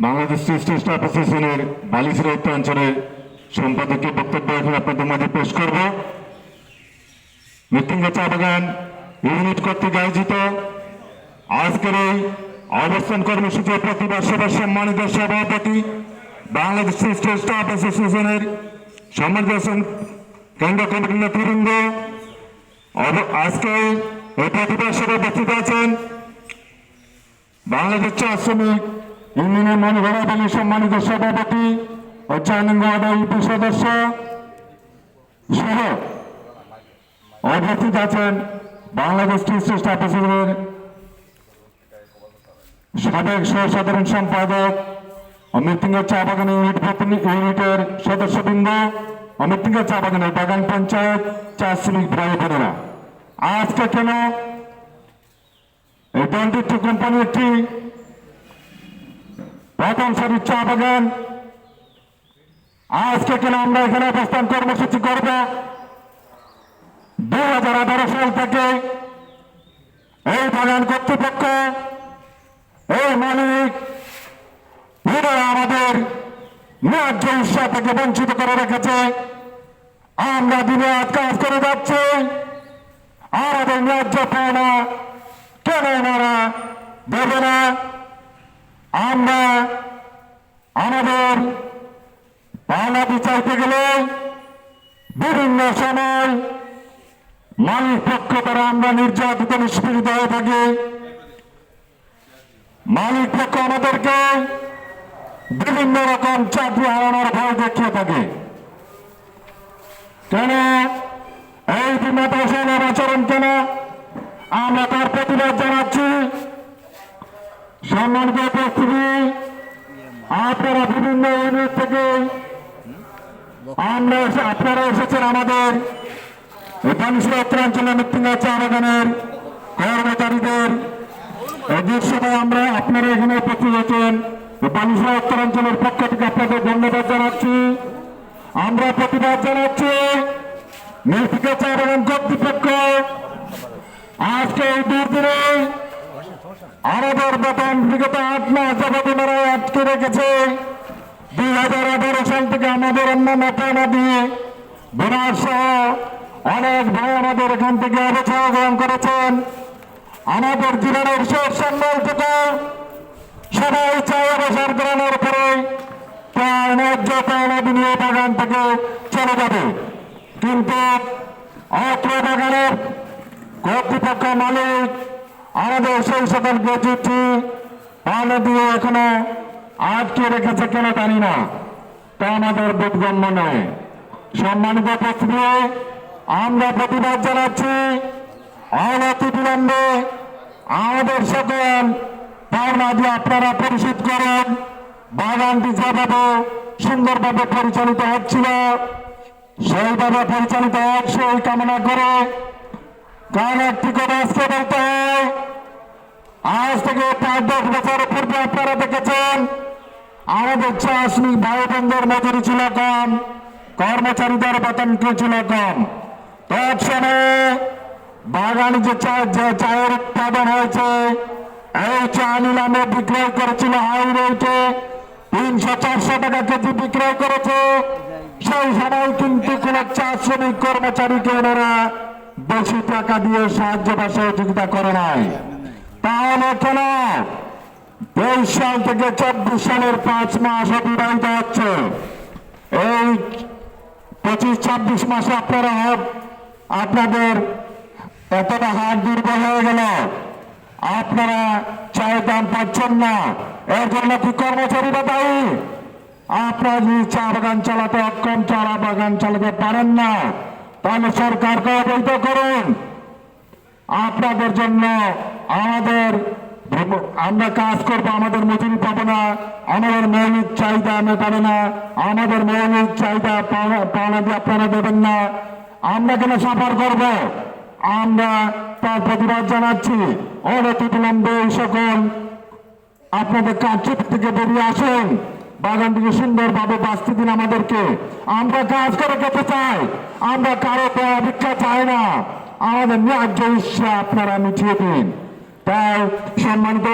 Bangladesh state অ্যাসোসিয়েশনের বালিশিরা উত্তরাঞ্চলের সম্পাদকীয় বক্তব্য এখন আপনাদের মাঝে পেশ করব। মৃত্যুঞ্জ চা বাগান ইউনিট কর্তৃক আয়োজিত। আজকের এই অবস্থান কর্মসূচির প্রতিবাদ সভার সম্মানিত সভাপতি বাংলাদেশ স্টেট স্টাফ অ্যাসোসিয়েশনের সম্মানিত কেন্দ্র কমিটির নেতৃবৃন্দ। আজকে এই প্রতিবাদ সভায় উপস্থিত আছেন বাংলাদেশ শ্রমিক ইউনিয়নের মনোভাবা বাঙালি সম্মানিত সভাপতি ও চায়নঙ্গ ইউপি সদস্য সহ উপস্থিত আছেন বাংলাদেশ টি স্টাফ অ্যাসোসিয়েশনের সাবেক সহ সাধারণ সম্পাদক অমৃত্যুঙ্গের চা বাগান ইউনিট ইউনিটের সদস্যবৃন্দ অমৃত্যুঙ্গের চা বাগানের বাগান পঞ্চায়েত চা শ্রমিক ভাই বোনেরা। আজকে কেন এই টু কোম্পানি একটি প্রথম সারির চা বাগান। আজকে কিনা আমরা এখানে অবস্থান কর্মসূচি করব? দুই হাজার আঠারো সাল থেকে এই বাগান কর্তৃপক্ষ, এই মালিক আমাদের ন্যায্য উৎসাহ থেকে বঞ্চিত করে রেখেছে। আমরা দিনে রাত কাজ করে যাচ্ছি। আমাদের ন্যায্য পাওনা কেন এনারা দেবে না আমরা আমাদের পাওনা বিচাইতে গেলে বিভিন্ন সময় মালিক পক্ষ দ্বারা আমরা নির্যাতিত, নিষ্পীড়িত হয়ে থাকি। মালিক পক্ষ আমাদেরকে বিভিন্ন রকম চাকরি হারানোর ভয় দেখিয়ে থাকে। কেন? এই বিমাতাসনের আচরণ কেন? আমরা তার প্রতিবাদ জানাচ্ছি। সম্মানিত উপস্থিতি, আপনারা বিভিন্ন ইউনিট থেকে আমরা আপনারা আমাদের এই উত্তরাঞ্চলের মৃত্যুঞ্জয় চা বাগানের কর্মচারীদের। এদের সময় আমরা আপনারা এখানে উপস্থিত হয়েছেন উত্তরাঞ্চলের পক্ষ থেকে আপনাদের ধন্যবাদ জানাচ্ছি। আমরা প্রতিবাদ জানাচ্ছি মৃত্তিকা চা কর্তৃপক্ষ আজকে এই দুর্দিনে আমাদের বেতন বিগত আট মাস যাবত ওনারা আটকে রেখেছে। দুই হাজার আঠারো সাল থেকে আমাদের অন্য পাওনা দিয়ে বোনাস সহ অনেক ভাই আমাদের এখান থেকে অবসর গ্রহণ করেছেন। আমাদের জীবনের শেষ সম্বলটুকু সবাই চাই অবসর গ্রহণের পরে প্রায় ন্যায্য পাওনা বিনিয়োগ বাগান থেকে চলে যাবে। কিন্তু অত্র বাগানের কর্তৃপক্ষ মালিক আমাদের সেই সকলকে চিঠি পাওনা দিয়ে এখনও আটকে রেখেছে কেন জানি না। তা আমাদের বোধগম্য নয়। সম্মানিত উপস্থিতি, আমরা প্রতিবাদ জানাচ্ছি অনতি বিলম্বে আমাদের সকল পাওনা দিয়ে আপনারা পরিশোধ করেন। বাগানটি যেভাবে সুন্দরভাবে পরিচালিত হচ্ছিল, সেইভাবে পরিচালিত হোক সেই কামনা করে কারণ একটি কথা আজকে বলতে হয় আজ থেকে পাঁচ দশ বছর পূর্বে আপনারা দেখেছেন, আমাদের চাষনি ভাই বোনদের মজুরি ছিল কম, কর্মচারীদের বেতন ছিল কম। তৎসময়ে বাগানে যে চা যে চায়ের উৎপাদন হয়েছে, এই চা নিলামে বিক্রয় করেছিল হাই রেটে তিনশো চারশো টাকা কেজি বিক্রয় করেছে। সেই সময় কিন্তু কোন চা শ্রমিক কর্মচারীকে ওনারা বেশি টাকা দিয়ে সাহায্য বা সহযোগিতা করে নাই। তাহলে কেন তেইশ সাল থেকে চব্বিশ সালের পাঁচ মাস অতিবাহিত হচ্ছে। এই পঁচিশ, ছাব্বিশ মাসে আপনারা আপনাদের এতটা হাত দুর্বল হয়ে গেল। আপনারা চায়ের দাম পাচ্ছেন না। এর জন্য কি কর্মচারীরা দায়ী? আপনারা যদি চা বাগান চালাতে অক্ষম, চা বাগান চালাতে পারেন না, তাহলে সরকারকে অবৈধ করুন? আপনাদের জন্য আমাদের আমরা কাজ করব, আমাদের মজুরি পাবো না, আমাদের মৌলিক চাহিদা মেটাবে না, আমাদের মৌলিক চাহিদা পাওনা- দিয়ে আপনারা দেবেন না। আমরা কেন সাফার করব? আমরা তার প্রতিবাদ জানাচ্ছি। অনতি বিলম্বে এই সকল আপনাদের কার্যত থেকে বেরিয়ে আসুন। বাগানটিকে সুন্দরভাবে বাঁচতে দিন আমাদেরকে। আমরা কাজ করে খেতে চাই। আমরা কারও ভিক্ষা চাই না। আমাদের ন্যায্য ইচ্ছা আপনারা মিটিয়ে দিন। তাই সম্মানিত